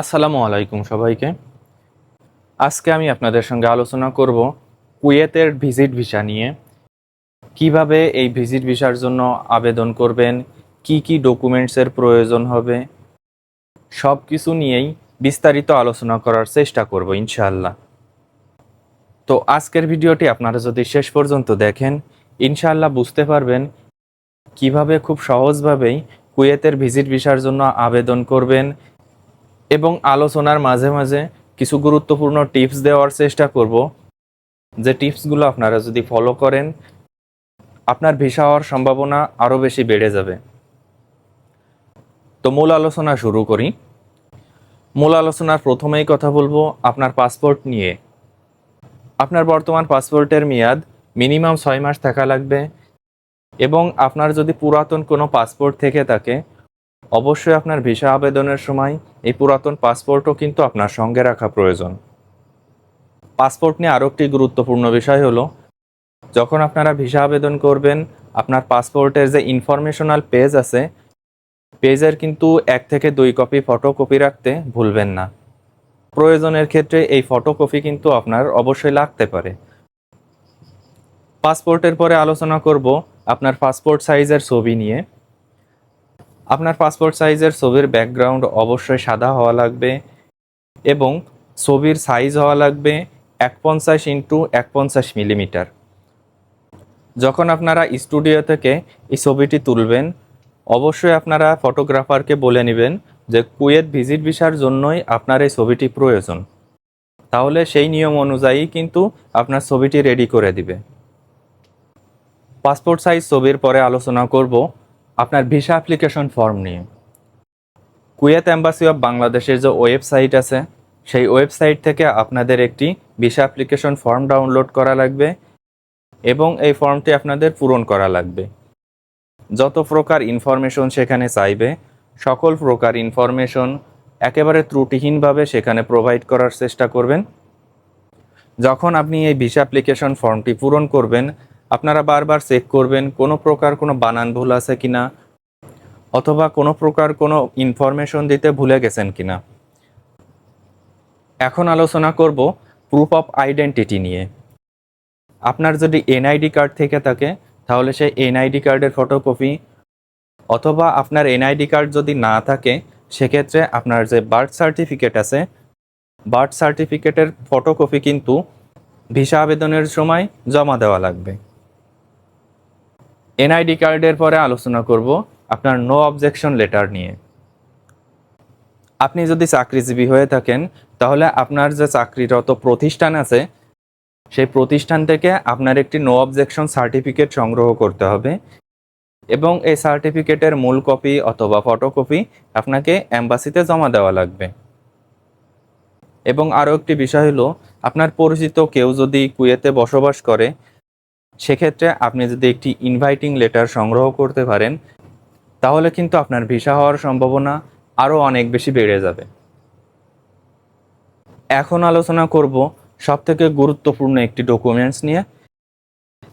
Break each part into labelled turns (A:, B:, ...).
A: আসসালামু আলাইকুম সবাইকে। আজকে আমি আপনাদের সঙ্গে আলোচনা করব কুয়েতের ভিজিট ভিসা নিয়ে। কীভাবে এই ভিজিট ভিসার জন্য আবেদন করবেন? কি কি ডকুমেন্টসের প্রয়োজন হবে? সব কিছু নিয়েই বিস্তারিত আলোচনা করার চেষ্টা করব ইনশাআল্লাহ। তো আজকের ভিডিওটি আপনারা যদি শেষ পর্যন্ত দেখেন, ইনশাআল্লাহ বুঝতে পারবেন কীভাবে খুব সহজভাবেই কুয়েতের ভিজিট ভিসার জন্য আবেদন করবেন এবং আলোচনার মাঝে মাঝে কিছু গুরুত্বপূর্ণ টিপস দেওয়ার চেষ্টা করব। যে টিপসগুলো আপনারা যদি ফলো করেন, আপনার ভিসা হওয়ার সম্ভাবনা আরও বেশি বেড়ে যাবে। তো মূল আলোচনা শুরু করি। মূল আলোচনার প্রথমেই কথা বলব আপনার পাসপোর্ট নিয়ে। আপনার বর্তমান পাসপোর্টের মেয়াদ মিনিমাম ছয় মাস থাকা লাগবে এবং আপনার যদি পুরাতন কোনো পাসপোর্ট থেকে থাকে অবশ্যই আপনার ভিসা আবেদনের সময় এই পুরাতন পাসপোর্টও কিন্তু আপনার সঙ্গে রাখা প্রয়োজন। পাসপোর্ট নিয়ে আরও একটি গুরুত্বপূর্ণ বিষয় হলো, যখন আপনারা ভিসা আবেদন করবেন, আপনার পাসপোর্টের যে ইনফরমেশনাল পেজ আছে, পেজের কিন্তু এক থেকে দুই কপি ফটোকপি রাখতে ভুলবেন না। প্রয়োজনের ক্ষেত্রে এই ফটোকপি কিন্তু আপনার অবশ্যই লাগতে পারে। পাসপোর্টের পরে আলোচনা করব আপনার পাসপোর্ট সাইজের ছবি নিয়ে। আপনার পাসপোর্ট সাইজের ছবির ব্যাকগ্রাউন্ড অবশ্যই সাদা হওয়া লাগবে এবং ছবির সাইজ হওয়া লাগবে এক পঞ্চাশ ইন্টু এক পঞ্চাশ মিলিমিটার যখন আপনারা স্টুডিও থেকে এই ছবিটি তুলবেন, অবশ্যই আপনারা ফটোগ্রাফারকে বলে নেবেন যে কুয়েত ভিজিট ভিসার জন্যই আপনার এই ছবিটি প্রয়োজন। তাহলে সেই নিয়ম অনুযায়ী কিন্তু আপনার ছবিটি রেডি করে দিবে। পাসপোর্ট সাইজ ছবির পরে আলোচনা করব। আপনার ভিসা অ্যাপ্লিকেশন ফর্ম নিয়ে। কুয়েত অ্যাম্বাসি অফ বাংলাদেশের যে ওয়েবসাইট আছে, সেই ওয়েবসাইট থেকে আপনাদের একটি ভিসা অ্যাপ্লিকেশন ফর্ম ডাউনলোড করা লাগবে এবং এই ফর্মটি আপনাদের পূরণ করা লাগবে। যত প্রকার ইনফরমেশন সেখানে চাইবে, সকল প্রকার ইনফরমেশন একেবারে ত্রুটিহীনভাবে সেখানে প্রোভাইড করার চেষ্টা করবেন। যখন আপনি এই ভিসা অ্যাপ্লিকেশন ফর্মটি পূরণ করবেন আপনারা বারবার চেক করবেন, কোনো প্রকার কোনো বানান ভুল আছে কি না অথবা কোনো প্রকার কোনো ইনফরমেশন দিতে ভুলে গেছেন কিনা। এখন আলোচনা করব প্রুফ অফ আইডেন্টিটি নিয়ে। আপনার যদি এনআইডি কার্ড থেকে থাকে, তাহলে সেই এনআইডি কার্ডের ফটোকপি অথবা আপনার এনআইডি কার্ড যদি না থাকে, সেক্ষেত্রে আপনার যে বার্থ সার্টিফিকেট আছে বার্থ সার্টিফিকেটের ফটোকপি কিন্তু ভিসা আবেদনের সময় জমা দেওয়া লাগবে। এনআইডি কার্ডের পরে আলোচনা করব আপনার নো অবজেকশন লেটার নিয়ে। আপনি যদি চাকরিজীবী হয়ে থাকেন, তাহলে আপনার যে চাকরিরত প্রতিষ্ঠান আছে, সেই প্রতিষ্ঠান থেকে আপনার একটি নো অবজেকশন সার্টিফিকেট সংগ্রহ করতে হবে এবং এই সার্টিফিকেটের মূল কপি অথবা ফটোকপি আপনাকে অ্যাম্বাসিতে জমা দেওয়া লাগবে। এবং আরও একটি বিষয় হলো, আপনার পরিচিত কেউ যদি কুয়েতে বসবাস করে সেক্ষেত্রে আপনি যদি একটি ইনভাইটিং লেটার সংগ্রহ করতে পারেন, তাহলে কিন্তু আপনার ভিসা হওয়ার সম্ভাবনা আরও অনেক বেশি বেড়ে যাবে। এখন আলোচনা করব সবথেকে গুরুত্বপূর্ণ একটি ডকুমেন্টস নিয়ে।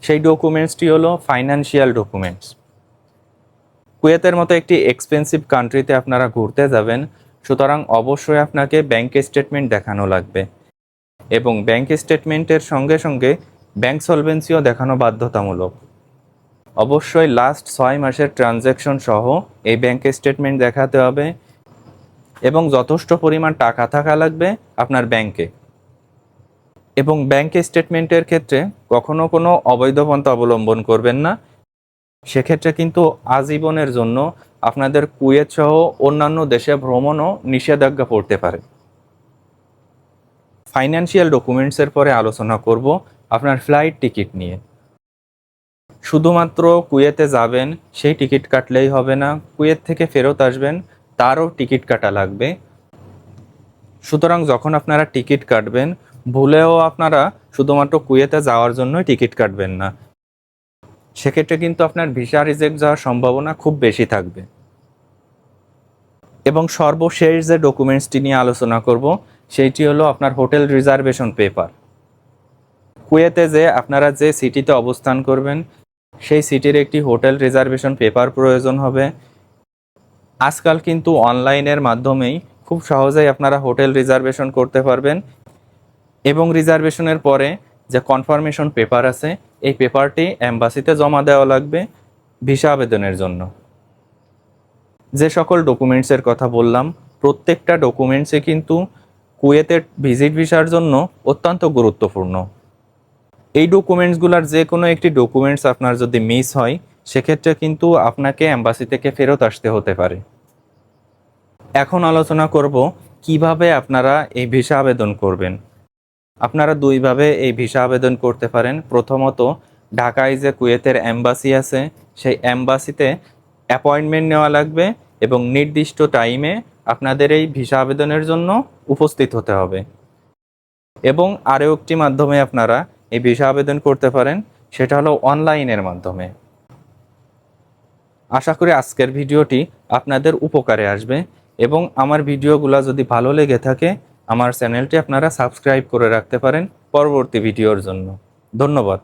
A: সেই ডকুমেন্টসটি হলো ফাইন্যান্সিয়াল ডকুমেন্টস কুয়েতের মতো একটি এক্সপেন্সিভ কান্ট্রিতে আপনারা ঘুরতে যাবেন, সুতরাং অবশ্যই আপনাকে ব্যাংক স্টেটমেন্ট দেখানো লাগবে। এবং ব্যাংক স্টেটমেন্টের সঙ্গে সঙ্গে ব্যাংক সলভেন্সিও দেখানো বাধ্যতামূলক। অবশ্যই লাস্ট ছয় মাসের ট্রানজ্যাকশন সহ এই ব্যাংকের স্টেটমেন্ট দেখাতে হবে এবং যথেষ্ট পরিমাণ টাকা থাকা লাগবে আপনার ব্যাংকে। এবং ব্যাংক স্টেটমেন্টের ক্ষেত্রে কখনো কোনো অবৈধ পন্থা অবলম্বন করবেন না। সেক্ষেত্রে কিন্তু আজীবনের জন্য আপনাদের কুয়েত সহ অন্যান্য দেশে ভ্রমণও নিষেধাজ্ঞা পড়তে পারে। ফাইন্যান্সিয়াল ডকুমেন্টসের পরে আলোচনা করব। আপনার ফ্লাইট টিকিট নিয়ে। শুধুমাত্র কুয়েতে যাবেন, সেই টিকিট কাটলেই হবে না। কুয়েত থেকে ফেরত আসবেন, তারও টিকিট কাটা লাগবে। সুতরাং যখন আপনারা টিকিট কাটবেন, ভুলেও আপনারা শুধুমাত্র কুয়েতে যাওয়ার জন্যই টিকিট কাটবেন না। সেক্ষেত্রে কিন্তু আপনার ভিসা রিজেক্ট যাওয়ার সম্ভাবনা খুব বেশি থাকবে। এবং সর্বশেষ যে ডকুমেন্টসটি নিয়ে আলোচনা করব, সেইটি হলো আপনার হোটেল রিজার্ভেশন পেপার কুয়েতে যে আপনারা যে সিটিতে অবস্থান করবেন, সেই সিটির একটি হোটেল রিজার্ভেশন পেপার প্রয়োজন হবে। আজকাল কিন্তু অনলাইনের মাধ্যমেই খুব সহজেই আপনারা হোটেল রিজার্ভেশন করতে পারবেন এবং রিজার্ভেশনের পরে যে কনফার্মেশন পেপার আছে, এই পেপারটি অ্যাম্বাসিতে জমা দেওয়া লাগবে ভিসা আবেদনের জন্য। যে সকল ডকুমেন্টসের কথা বললাম, প্রত্যেকটা ডকুমেন্টসে কিন্তু কুয়েতের ভিজিট ভিসার জন্য অত্যন্ত গুরুত্বপূর্ণ। এই ডকুমেন্টসগুলোর যে কোনো একটি ডকুমেন্টস আপনার যদি মিস হয়, সেক্ষেত্রে কিন্তু আপনাকে অ্যাম্বাসি থেকে ফেরত আসতে হতে পারে। এখন আলোচনা করব কীভাবে আপনারা এই ভিসা আবেদন করবেন। আপনারা দুইভাবে এই ভিসা আবেদন করতে পারেন। প্রথমত, ঢাকায় যে কুয়েতের অ্যাম্বাসি আছে, সেই অ্যাম্বাসিতে অ্যাপয়েন্টমেন্ট নেওয়া লাগবে এবং নির্দিষ্ট টাইমে আপনাদের এই ভিসা আবেদনের জন্য উপস্থিত হতে হবে। এবং আরও একটি মাধ্যমে আপনারা এই ভিসা আবেদন করতে পারেন, সেটা হলো অনলাইনের মাধ্যমে। আশা করি আজকের ভিডিওটি আপনাদের উপকারে আসবে এবং আমার ভিডিওগুলো যদি ভালো লেগে থাকে, আমার চ্যানেলটি আপনারা সাবস্ক্রাইব করে রাখতে পারেন পরবর্তী ভিডিওর জন্য। ধন্যবাদ।